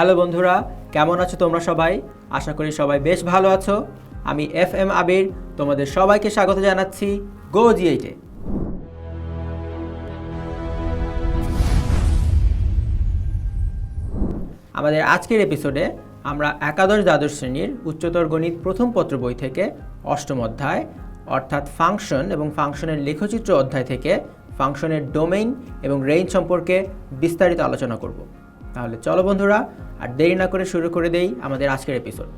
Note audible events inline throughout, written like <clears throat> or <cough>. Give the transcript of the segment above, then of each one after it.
Hello বন্ধুরা, কেমন আছো তোমরা সবাই? আশা করি সবাই বেশ ভালো আছো। আমি এফ এম আবির, তোমাদের সবাইকে স্বাগত জানাচ্ছি গো জিএইটে আমাদের আজকের এপিসোডে আমরা একাদশ দ্বাদশ শ্রেণির উচ্চতর গণিত প্রথম পত্র বই থেকে অষ্টম অধ্যায়, অর্থাৎ ফাংশন এবং ফাংশনের লেখচিত্র অধ্যায় থেকে ফাংশনের ডোমেইন এবং রেঞ্জ সম্পর্কে বিস্তারিত আলোচনা করব। তাহলে চলো বন্ধুরা, আর দেরি না করে শুরু করে দেই আমাদের আজকের এপিসোড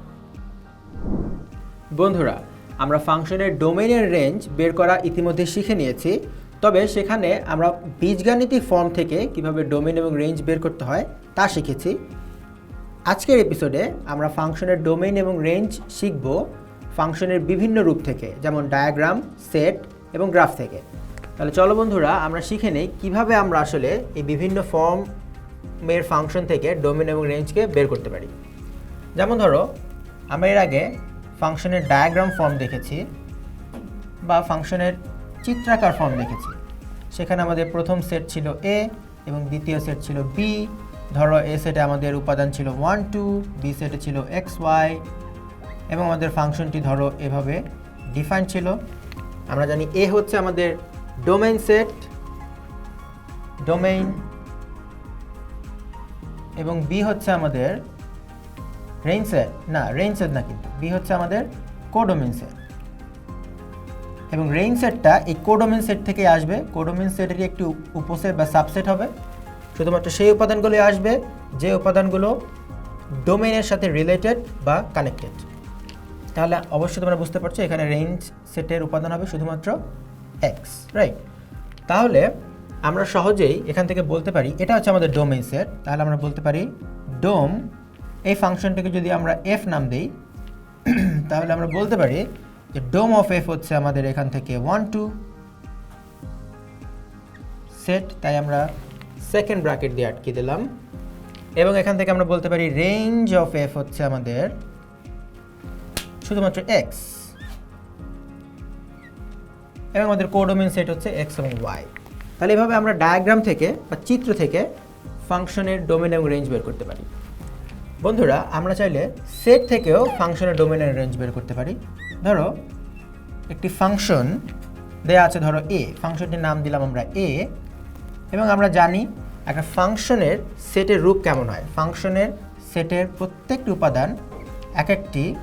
বন্ধুরা, আমরা ফাংশনের ডোমেইনের রেঞ্জ বের করা ইতিমধ্যে শিখে নিয়েছি, তবে সেখানে আমরা বীজগাণিতিক ফর্ম থেকে কীভাবে ডোমেন এবং রেঞ্জ বের করতে হয় তা শিখেছি। আজকের এপিসোডে আমরা ফাংশনের ডোমেইন এবং রেঞ্জ শিখব ফাংশনের বিভিন্ন রূপ থেকে, যেমন ডায়াগ্রাম সেট এবং গ্রাফ থেকে। তাহলে চলো বন্ধুরা, আমরা শিখে নেই কীভাবে আমরা আসলে এই বিভিন্ন ফর্মের ফাংশন থেকে ডোমেন এবং রেঞ্জকে বের করতে পারি। যেমন ধরো, আমরা এর আগে ফাংশনের ডায়াগ্রাম ফর্ম দেখেছি বা ফাংশনের চিত্রাকার ফর্ম দেখেছি। সেখানে আমাদের প্রথম সেট ছিল এ এবং দ্বিতীয় সেট ছিল বি ধরো এ সেটে আমাদের উপাদান ছিল ওয়ান টু বি সেটে ছিল এক্স ওয়াই এবং আমাদের ফাংশনটি ধরো, এভাবে ডিফাইন ছিল। আমরা জানি এ হচ্ছে আমাদের ডোমেইন সেট ডোমেইন এবং বি হচ্ছে আমাদের রেঞ্জ সেট না রেঞ্জ সেট না কিন্তু। বি হচ্ছে আমাদের কোডোমেন সেট এবং রেইন সেটটা এই কোডোমেন সেট থেকে আসবে। কোডোমেন সেটেরই একটি উপ- উপসেট বা সাবসেট হবে। শুধুমাত্র সেই উপাদানগুলো আসবে, যে উপাদানগুলো ডোমেনের সাথে রিলেটেড বা কানেক্টেড তাহলে অবশ্যই তোমরা বুঝতে পারছ, এখানে রেঞ্জ সেটের উপাদান হবে শুধুমাত্র এক্স রাইট তাহলে আমরা সহজেই এখান থেকে বলতে পারি, এটা হচ্ছে আমাদের ডোমেইন সেট তাহলে আমরা বলতে পারি ডোম এই ফাংশনটাকে যদি আমরা এফ নাম দিই, <clears throat> তাহলে আমরা বলতে পারি যে ডোম অফ এফ হচ্ছে আমাদের এখান থেকে ওয়ান টু সেট তাই আমরা সেকেন্ড ব্র্যাকেট দিয়ে আটকে দিলাম। এবং এখান থেকে আমরা বলতে পারি রেঞ্জ অফ এফ হচ্ছে আমাদের শুধুমাত্র এক্স এবং আমাদের কোডোমেন সেট হচ্ছে এক্স এবং ওয়াই তাহলে এভাবে আমরা ডায়াগ্রাম থেকে বা চিত্র থেকে ফাংশনের ডোমেন এবং রেঞ্জ বের করতে পারি। বন্ধুরা, আমরা চাইলে সেট থেকেও ফাংশনের ডোমেন এবং রেঞ্জ বের করতে পারি। ধরো, একটি ফাংশন দেয়া আছে, ধরো এ ফাংশনটির নাম দিলাম আমরা এ এবং আমরা জানি একটা ফাংশনের সেটের রূপ কেমন হয়। ফাংশনের সেটের প্রত্যেকটি উপাদান এক একটি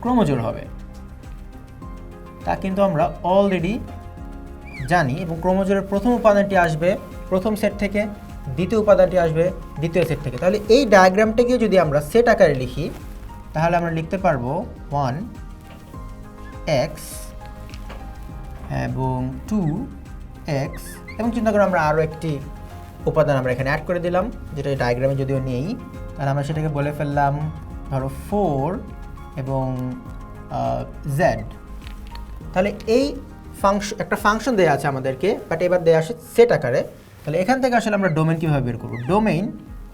ক্রমজোর হবে। তা কিন্তু আমরা অলরেডি জানি, এবং ক্রমজোরের প্রথম উপাদানটি আসবে প্রথম সেট থেকে দ্বিতীয় উপাদানটি আসবে দ্বিতীয় সেট থেকে। তাহলে এই ডায়াগ্রামটাকে যদি আমরা সেট আকারে লিখি, তাহলে আমরা লিখতে পারব ওয়ান, এক্স, এবং টু, এক্স, এবং চিন্তা করে আমরা আরও একটি উপাদান আমরা এখানে অ্যাড করে দিলাম, যেটা ডায়াগ্রামে যদিও নেই, তাহলে আমরা সেটাকে বলে ফেললাম ধরো ফোর এবং জেড তাহলে এই ফাংশন একটা ফাংশন দেওয়া আছে আমাদেরকে বাট এবার দেওয়া আসে সেট আকারে। তাহলে এখান থেকে আসলে আমরা ডোমেন কীভাবে বের করব? ডোমেইন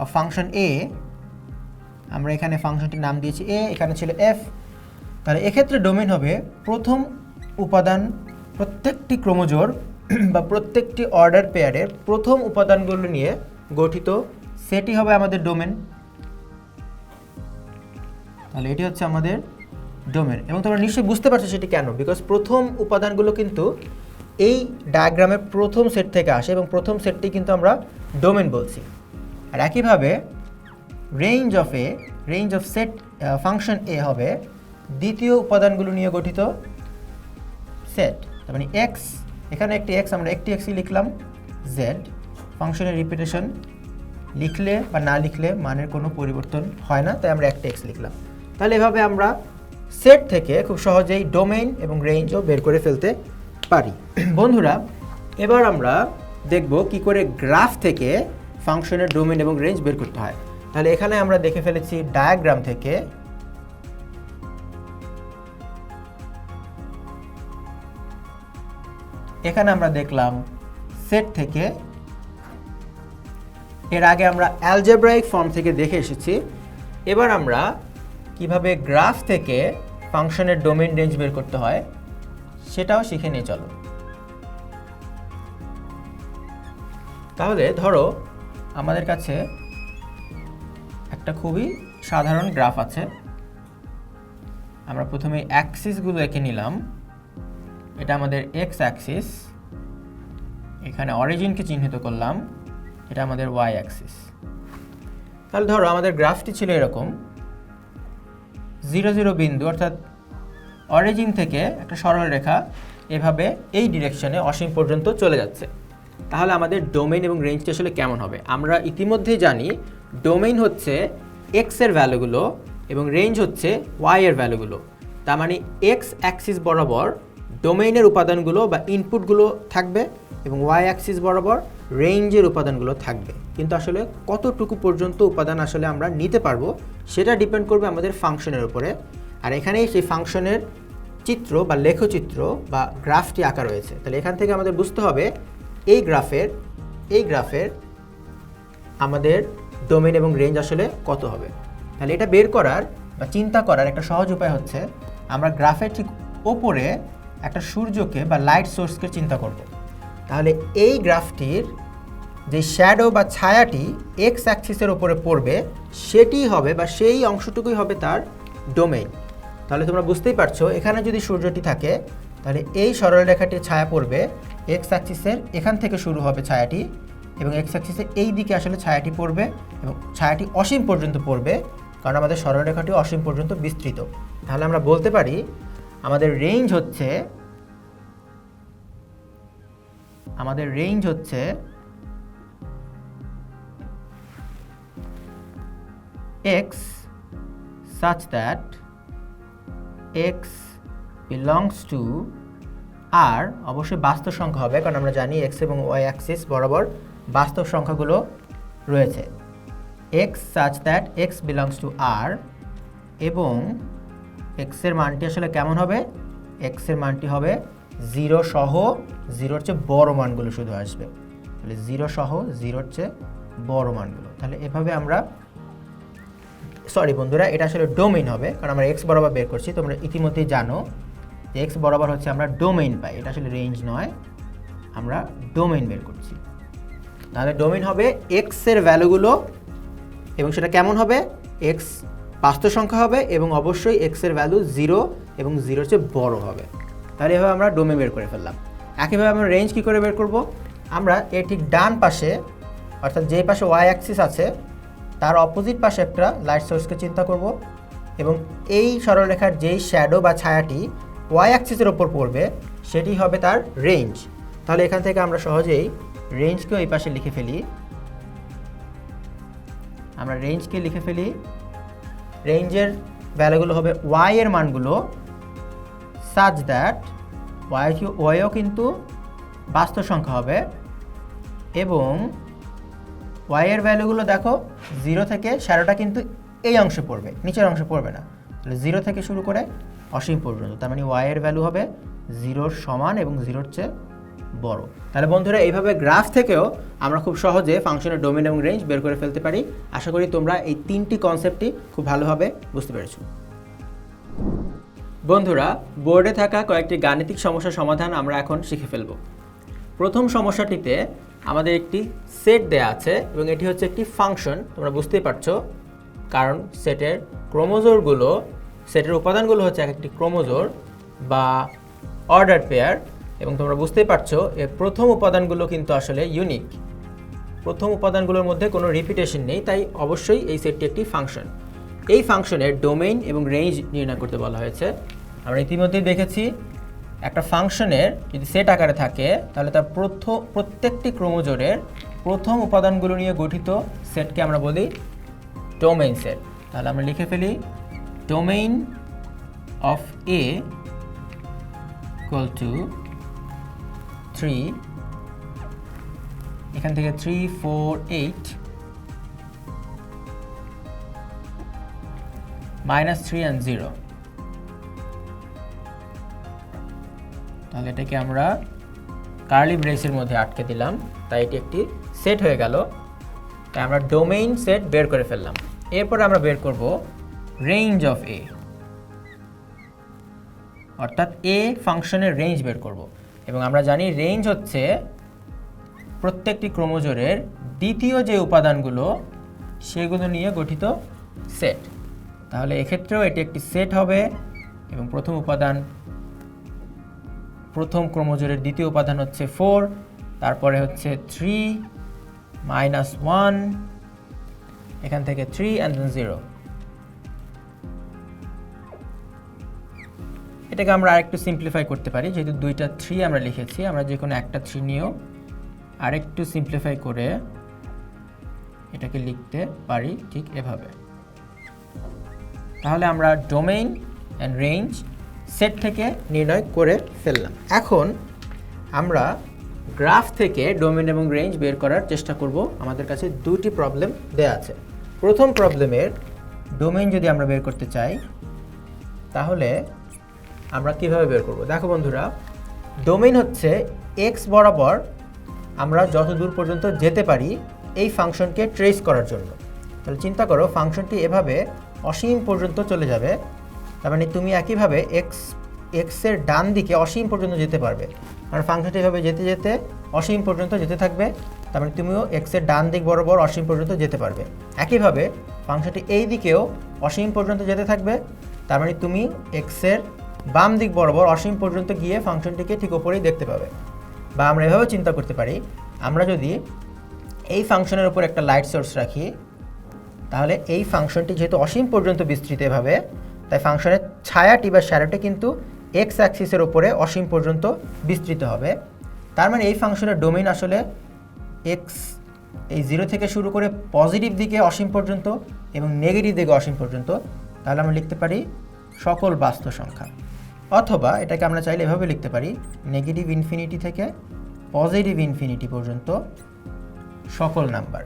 অফ ফাংশন এ আমরা এখানে ফাংশনটির নাম দিয়েছি এ এখানে ছিল এফ তাহলে এক্ষেত্রে ডোমেইন হবে প্রথম উপাদান প্রত্যেকটি ক্রোমোজোর বা প্রত্যেকটি অর্ডার পেয়ারের প্রথম উপাদানগুলো নিয়ে গঠিত। সেটি হবে আমাদের ডোমেন তাহলে এটি হচ্ছে আমাদের ডোমেন এবং তোমরা নিশ্চয়ই বুঝতে পারছ সেটি কেন? বিকজ প্রথম উপাদানগুলো কিন্তু এই ডায়াগ্রামের প্রথম সেট থেকে আসে এবং প্রথম সেটটি কিন্তু আমরা ডোমেন বলছি। আর একইভাবে range of A range of set function এ হবে দ্বিতীয় উপাদানগুলো নিয়ে গঠিত সেট তার মানে এক্স এখানে একটি এক্স আমরা একটি এক্সই লিখলাম। জেড ফাংশনের রিপিটেশন লিখলে বা না লিখলে মানের কোনো পরিবর্তন হয় না, তাই আমরা একটা এক্স লিখলাম। তাহলে এভাবে আমরা সেট থেকে খুব সহজেই ডোমেইন এবং রেঞ্জও বের করে ফেলতে পারি। <clears throat> বন্ধুরা এবার আমরা দেখব কি করে গ্রাফ থেকে ফাংশনের ডোমেইন এবং রেঞ্জ বের করতে হয়। তাহলে এখানে আমরা দেখে ফেলেছি ডায়াগ্রাম থেকে এখানে আমরা দেখলাম সেট থেকে এর আগে আমরা অ্যালজেব্রাইক ফর্ম থেকে দেখে এসেছি। এবার আমরা কীভাবে গ্রাফ থেকে ফাংশনের ডোমেন রেঞ্জ বের করতে হয়, সেটাও শিখে নিয়ে চলো। তাহলে ধরো আমাদের কাছে একটা খুবই সাধারণ গ্রাফ আছে। আমরা প্রথমে অ্যাক্সিসগুলো এঁকে নিলাম। এটা আমাদের এক্স অ্যাক্সিস এখানে অরিজিনকে চিহ্নিত করলাম। এটা আমাদের ওয়াই অ্যাক্সিস তাহলে ধরো আমাদের গ্রাফটি ছিল এরকম। জিরো জিরো বিন্দু, অর্থাৎ অরিজিন থেকে একটা সরল রেখা এভাবে এই ডিরেকশনে অসীম পর্যন্ত চলে যাচ্ছে। তাহলে আমাদের ডোমেইন এবং রেঞ্জটি আসলে কেমন হবে? আমরা ইতিমধ্যেই জানি ডোমেইন হচ্ছে এক্সের ভ্যালুগুলো এবং রেঞ্জ হচ্ছে ওয়াই এর ভ্যালুগুলো তার মানে এক্স অ্যাক্সিস বরাবর ডোমেইনের উপাদানগুলো বা ইনপুটগুলো থাকবে এবং ওয়াই অ্যাক্সিস বরাবর রেঞ্জের উপাদানগুলো থাকবে। কিন্তু আসলে কতটুকু পর্যন্ত উপাদান আসলে আমরা নিতে পারব, সেটা ডিপেন্ড করবে আমাদের ফাংশনের উপরে। আর এখানেই সেই ফাংশনের চিত্র বা লেখচিত্র বা গ্রাফটি আঁকা রয়েছে। তাহলে এখান থেকে আমাদের বুঝতে হবে, এই গ্রাফের এই গ্রাফের আমাদের ডোমেন এবং রেঞ্জ আসলে কত হবে। তাহলে এটা বের করার বা চিন্তা করার একটা সহজ উপায় হচ্ছে, আমরা গ্রাফের ঠিক ওপরে একটা সূর্যকে বা লাইট সোর্সকে চিন্তা করব। তাহলে এই গ্রাফটির যে শ্যাডো বা ছায়াটি এক্স অ্যাক্সিসের ওপরে পড়বে, সেটি হবে বা সেই অংশটুকুই হবে তার ডোমেইন তাহলে তোমরা বুঝতেই পারছ, এখানে যদি সূর্যটি থাকে, তাহলে এই সরলরেখাটির ছায়া পড়বে এক্স অ্যাক্সিসের এখান থেকে শুরু হবে ছায়াটি এবং এক্স অ্যাক্সিসের এই দিকে আসলে ছায়াটি পড়বে এবং ছায়াটি অসীম পর্যন্ত পড়বে, কারণ আমাদের সরলরেখাটি অসীম পর্যন্ত বিস্তৃত। তাহলে আমরা বলতে পারি, আমাদের রেঞ্জ হচ্ছে, আমাদের রেঞ্জ হচ্ছে x such that x belongs to r অবশ্যই বাস্তব সংখ্যা হবে, কারণ আমরা জানি x এবং y অ্যাক্সিস বরাবর বাস্তব সংখ্যাগুলো রয়েছে। X such that x belongs to r এবং x এর মানটি আসলে কেমন হবে? X এর মানটি হবে জিরো সহ জিরোর চেয়ে বড় মানগুলো শুধু আসবে। তাহলে জিরো সহ জিরোর চেয়ে বড় মানগুলো। তাহলে এভাবে আমরা সরি বন্ধুরা, এটা আসলে ডোমেইন হবে, কারণ আমরা এক্স বরাবর বের করছি, তোমরা ইতিমধ্যেই জানো যে এক্স বরাবর হচ্ছে আমরা ডোমেইন পাই, এটা আসলে রেঞ্জ নয়, আমরা ডোমেইন বের করছি। তাহলে ডোমেইন হবে এক্সের ভ্যালুগুলো এবং সেটা কেমন হবে? এক্স বাস্তব সংখ্যা হবে, এবং অবশ্যই এক্সের ভ্যালু জিরো এবং জিরোর চেয়ে বড় হবে। তাহলে এভাবে আমরা ডোমেইন বের করে ফেললাম। একইভাবে আমরা রেঞ্জ কী করে বের করব? আমরা এর ঠিক ডান পাশে, অর্থাৎ যে পাশে ওয়াই অ্যাক্সিস আছে তার অপোজিট পাশে একটা লাইট সোর্সকে চিন্তা করব এবং এই সরলরেখার যেই শ্যাডো বা ছায়াটি ওয়াই অ্যাক্সিসের ওপর পড়বে, সেটি হবে তার রেঞ্জ তাহলে এখান থেকে আমরা সহজেই রেঞ্জকেও এই পাশে লিখে ফেলি। আমরা রেঞ্জকে লিখে ফেলি। রেঞ্জের ভ্যালুগুলো হবে ওয়াই এর মানগুলো সাজ দ্যাট ওয়াই ওয়াইও কিন্তু বাস্তব সংখ্যা হবে এবং ওয়াই এর ভ্যালুগুলো দেখো জিরো থেকে শ্যাডোটা কিন্তু এই অংশে পড়বে, নিচের অংশে পড়বে না। তাহলে জিরো থেকে শুরু করে অসীম পর্যন্ত, তার মানে ওয়াই এর ভ্যালু হবে জিরোর সমান এবং জিরোর চেয়ে বড়। তাহলে বন্ধুরা, এইভাবে গ্রাফ থেকেও আমরা খুব সহজে ফাংশনের ডোমেন এবং রেঞ্জ বের করে ফেলতে পারি। আশা করি তোমরা এই তিনটি কনসেপ্টটি খুব ভালোভাবে বুঝতে পেরেছ। বন্ধুরা বোর্ডে থাকা কয়েকটি গাণিতিক সমস্যার সমাধান আমরা এখন শিখে ফেলব। প্রথম সমস্যাটিতে আমাদের একটি সেট দেয়া আছে এবং এটি হচ্ছে একটি ফাংশন তোমরা বুঝতেই পারছ। কারণ সেটের ক্রোমোজোরগুলো সেটের উপাদানগুলো হচ্ছে এক একটি ক্রোমোজোর বা অর্ডার পেয়ার এবং তোমরা বুঝতেই পারছ, এর প্রথম উপাদানগুলো কিন্তু আসলে ইউনিক প্রথম উপাদানগুলোর মধ্যে কোনো রিপিটেশন নেই, তাই অবশ্যই এই সেটটি একটি ফাংশন এই ফাংশনের ডোমেইন এবং রেঞ্জ নির্ণয় করতে বলা হয়েছে। আমরা ইতিমধ্যেই দেখেছি একটা ফাংশনের যদি সেট আকারে থাকে, তাহলে তার প্রথম প্রত্যেকটি ক্রোমোজোরের প্রথম উপাদানগুলো নিয়ে গঠিত সেটকে আমরা বলি ডোমেইন সেট। তাহলে আমরা লিখে ফেলি domain of A equal to three, এখান থেকে three, four, eight, minus three and zero. তাহলে এটাকে আমরা কার্লি ব্রেসের মধ্যে আটকে দিলাম। তাই এটি একটি সেট হয়ে গেল। তাই আমরা ডোমেইন সেট বের করে ফেললাম। এরপর আমরা বের করব রেঞ্জ অফ এ অর্থাৎ এ ফাংশনের রেঞ্জ বের করব। এবং আমরা জানি রেঞ্জ হচ্ছে প্রত্যেকটি ক্রোমোজোরের দ্বিতীয় যে উপাদানগুলো, সেগুলো নিয়ে গঠিত সেট তাহলে এক্ষেত্রেও এটি একটি সেট হবে এবং প্রথম উপাদান প্রথম ক্রমজোরের দ্বিতীয় উপাদান হচ্ছে ফোর, তারপরে হচ্ছে থ্রি মাইনাস ওয়ান, এখান থেকে থ্রি অ্যান্ড দেন জিরো এটাকে আমরা আরেকটু সিম্পলিফাই করতে পারি, যেহেতু দুইটা থ্রি আমরা লিখেছি, আমরা যে কোনো একটা থ্রি নিয়েও আরেকটু সিম্পলিফাই করে এটাকে লিখতে পারি ঠিক এভাবে। তাহলে আমরা ডোমেইন অ্যান্ড রেঞ্জ সেট থেকে নির্ণয় করে ফেললাম। এখন আমরা গ্রাফ থেকে ডোমেন এবং রেঞ্জ বের করার চেষ্টা করব। আমাদের কাছে দুটি প্রবলেম দেওয়া আছে। প্রথম প্রবলেমের ডোমেইন যদি আমরা বের করতে চাই, তাহলে আমরা কীভাবে বের করব? দেখো বন্ধুরা ডোমেইন হচ্ছে এক্স বরাবর আমরা যত দূর পর্যন্ত যেতে পারি এই ফাংশনকে ট্রেস করার জন্য। তাহলে চিন্তা করো, ফাংশনটি এভাবে অসীম পর্যন্ত চলে যাবে। তার মানে তুমি একইভাবে এক্স এক্সের ডান দিকে অসীম পর্যন্ত যেতে পারবে। কারণ ফাংশনটি এভাবে যেতে যেতে অসীম পর্যন্ত যেতে থাকবে। তার মানে তুমিও এক্সের ডান দিক বরাবর অসীম পর্যন্ত যেতে পারবে। একইভাবে ফাংশনটি এই দিকেও অসীম পর্যন্ত যেতে থাকবে। তার মানে তুমি এক্সের বাম দিক বরাবর অসীম পর্যন্ত গিয়ে ফাংশনটিকে ঠিক ওপরেই দেখতে পাবে। বা আমরা এভাবেও চিন্তা করতে পারি, আমরা যদি এই ফাংশনের উপর একটা লাইট সোর্স রাখি, তাহলে এই ফাংশনটি যেহেতু অসীম পর্যন্ত বিস্তৃত এভাবে তাই ফাংশনের ছায়াটি বা শ্যাডোটি কিন্তু এক্স অ্যাক্সিসের ওপরে অসীম পর্যন্ত বিস্তৃত হবে। তার মানে এই ফাংশনের ডোমেইন আসলে এক্স এই জিরো থেকে শুরু করে পজিটিভ দিকে অসীম পর্যন্ত এবং নেগেটিভ দিকে অসীম পর্যন্ত, তাহলে আমরা লিখতে পারি সকল বাস্তব সংখ্যা। অথবা এটাকে আমরা চাইলে এভাবে লিখতে পারি নেগেটিভ ইনফিনিটি থেকে পজিটিভ ইনফিনিটি পর্যন্ত সকল নাম্বার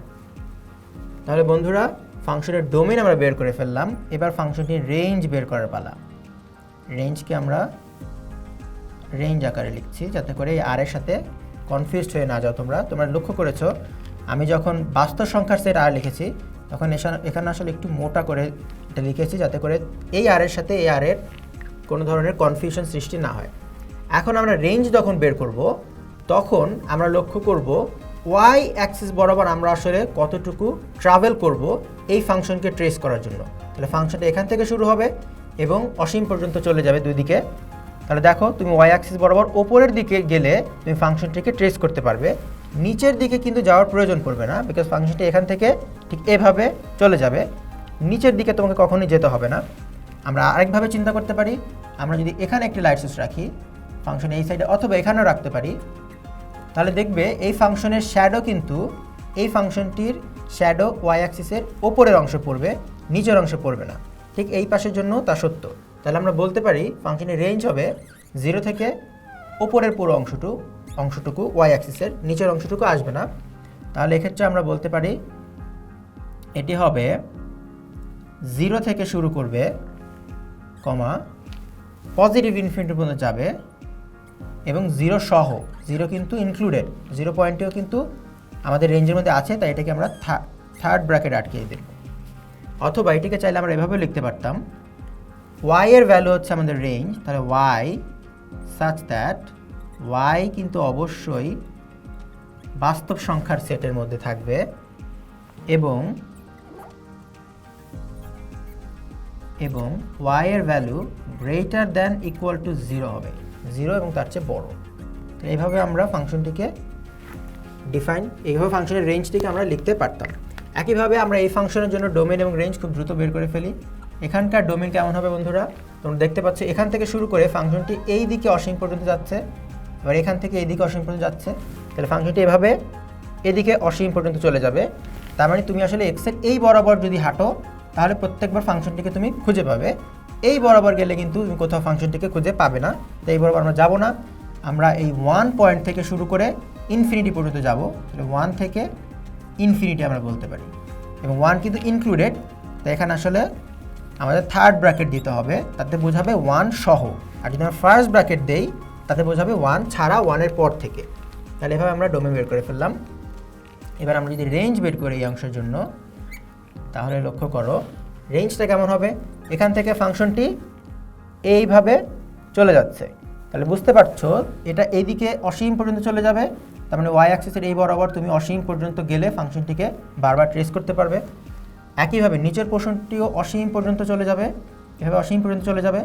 তাহলে বন্ধুরা ফাংশনের ডোমেন আমরা বের করে ফেললাম। এবার ফাংশনটির রেঞ্জ বের করার পালা। রেঞ্জকে আমরা রেঞ্জ আকারে লিখছি যাতে করে এই আর এর সাথে কনফিউজড হয়ে না যাও তোমরা। তোমরা লক্ষ্য করেছ, আমি যখন বাস্তব সংখ্যার সেট আর লিখেছি, তখন এখানে আসলে একটু মোটা করে এটা লিখেছি যাতে করে এই আর এর সাথে এই আর এর কোনো ধরনের কনফিউশন সৃষ্টি না হয়। এখন আমরা রেঞ্জ যখন বের করব, তখন আমরা লক্ষ্য করব ওয়াই অ্যাক্সিস বরাবর আমরা আসলে কতটুকু ট্রাভেল করব এই ফাংশনকে ট্রেস করার জন্য। তাহলে ফাংশনটা এখান থেকে শুরু হবে এবং অসীম পর্যন্ত চলে যাবে দুই দিকে। তাহলে দেখো, তুমি ওয়াই অ্যাক্সিস বরাবর ওপরের দিকে গেলে তুমি ফাংশনটিকে ট্রেস করতে পারবে। নিচের দিকে কিন্তু যাওয়ার প্রয়োজন পড়বে না বিকজ ফাংশনটি এখান থেকে ঠিক এভাবে চলে যাবে। নিচের দিকে তোমাকে কখনোই যেতে হবে না। আমরা আরেকভাবে চিন্তা করতে পারি। আমরা যদি এখানে একটি লাইট সোর্স রাখি, ফাংশন এই সাইডে অথবা এখানেও রাখতে পারি। তাহলে দেখবে এই ফাংশনের শ্যাডো কিন্তু এই ফাংশনটির শ্যাডো ওয়াই অ্যাক্সিসের ওপরের অংশ পড়বে, নিচের অংশে পড়বে না। ঠিক এই পাশের জন্য তা সত্য। তাহলে আমরা বলতে পারি ফাংশনের রেঞ্জ হবে জিরো থেকে ওপরের পুরো অংশটু, অংশটুকু ওয়াই অ্যাক্সিসের নিচের অংশটুকু আসবে না। তাহলে এক্ষেত্রে আমরা বলতে পারি এটি হবে জিরো থেকে শুরু করবে, কমা পজিটিভ ইনফিনিটি পর্যন্ত যাবে এবং জিরো সহ জিরো কিন্তু ইনক্লুডেড জিরো পয়েন্টেও কিন্তু আমাদের রেঞ্জের মধ্যে আছে, তাই এটাকে আমরা থার্ড ব্র্যাকেট আটকিয়ে দেব। অথবা এটিকে চাইলে আমরা এভাবে লিখতে পারতাম ওয়াই এর ভ্যালু হচ্ছে আমাদের রেঞ্জ তাহলে ওয়াই সাচ দ্যাট ওয়াই কিন্তু অবশ্যই বাস্তব সংখ্যার সেটের মধ্যে থাকবে এবং এবং ওয়াই এর value greater than equal to zero হবে। জিরো এবং তার চেয়ে বড়। এইভাবে আমরা ফাংশনটিকে ডিফাইন এইভাবে ফাংশনের রেঞ্জটিকে আমরা লিখতে পারতাম। একইভাবে আমরা এই ফাংশনের জন্য ডোমেন এবং রেঞ্জ খুব দ্রুত বের করে ফেলি। এখানকার ডোমেন কেমন হবে বন্ধুরা? তোমরা দেখতে পাচ্ছ, এখান থেকে শুরু করে ফাংশনটি এই দিকে অসীম পর্যন্ত যাচ্ছে। এবার এখান থেকে এই দিকে অসীম পর্যন্ত যাচ্ছে। তাহলে ফাংশনটি এভাবে এদিকে অসীম পর্যন্ত চলে যাবে। তার মানে তুমি আসলে এক্সের এই বরাবর যদি হাঁটো, তাহলে প্রত্যেকবার ফাংশনটিকে তুমি খুঁজে পাবে। এই বরাবর গেলে কিন্তু তুমি কোথাও ফাংশনটিকে খুঁজে পাবে না। তো এই বরাবর আমরা যাব না। আমরা এই ওয়ান পয়েন্ট থেকে শুরু করে ইনফিনিটি পর্যন্ত যাব। তাহলে ওয়ান থেকে ইনফিনিটি আমরা বলতে পারি। এবং ওয়ান কিন্তু ইনক্লুডেড তো এখানে আসলে আমাদের থার্ড ব্র্যাকেট দিতে হবে। তাতে বোঝাবে ওয়ান সহ। আর যদি আমরা ফার্স্ট ব্র্যাকেট দেই, তাতে বোঝাবে ওয়ান ছাড়া ওয়ানের পর থেকে। তাহলে এভাবে আমরা ডোমেন বের করে ফেললাম। এবার আমরা যদি রেঞ্জ বের করি এই অংশের জন্য, তাহলে লক্ষ্য করো রেঞ্জটা কেমন হবে? এখান থেকে ফাংশনটি এইভাবে চলে যাচ্ছে। তাহলে বুঝতে পারছ, এটা এইদিকে অসীম পর্যন্ত চলে যাবে, তার মানে ওয়াই অ্যাক্সিসের এই বরাবর তুমি অসীম পর্যন্ত গেলে ফাংশনটিকে বারবার ট্রেস করতে পারবে। একইভাবে নিচের পোর্শনটিও অসীম পর্যন্ত চলে যাবে। এভাবে অসীম পর্যন্ত চলে যাবে।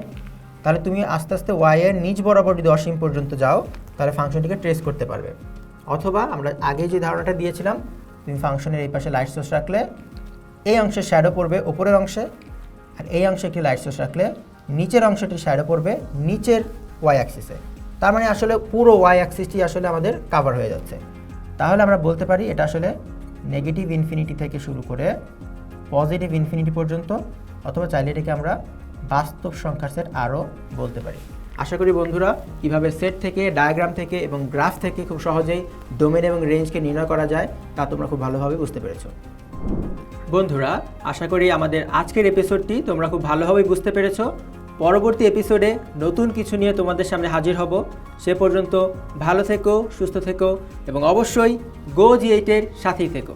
তাহলে তুমি আস্তে আস্তে ওয়াইয়ের নিচ বরাবর যদি অসীম পর্যন্ত যাও, তাহলে ফাংশনটিকে ট্রেস করতে পারবে। অথবা আমরা আগে যে ধারণাটা দিয়েছিলাম, তুমি ফাংশনের এই পাশে লাইট সোর্স রাখলে, এই অংশে শ্যাডো পড়বে ওপরের অংশে। আর এই অংশে একটি লাইট সোর্স রাখলে নিচের অংশটি শ্যাডো পড়বে নিচের ওয়াই অ্যাক্সিসে তার মানে আসলে পুরো ওয়াই অ্যাক্সিসটি আসলে আমাদের কাভার হয়ে যাচ্ছে। তাহলে আমরা বলতে পারি এটা আসলে নেগেটিভ ইনফিনিটি থেকে শুরু করে পজিটিভ ইনফিনিটি পর্যন্ত, অথবা চাইলে এটাকে আমরা বাস্তব সংখ্যার সেট আরও বলতে পারি। আশা করি বন্ধুরা, কীভাবে সেট থেকে ডায়াগ্রাম থেকে এবং গ্রাফ থেকে খুব সহজেই ডোমেন এবং রেঞ্জকে নির্ণয় করা যায় তা তোমরা খুব ভালোভাবে বুঝতে পেরেছ। বন্ধুরা, আশা করি আমাদের আজকের এপিসোডটি তোমরা খুব ভালোভাবেই বুঝতে পেরেছ। পরবর্তী এপিসোডে নতুন কিছু নিয়ে তোমাদের সামনে হাজির হব। সে পর্যন্ত ভালো থেকো, সুস্থ থেকো এবং অবশ্যই গো জি এইটের সাথেই থেকো।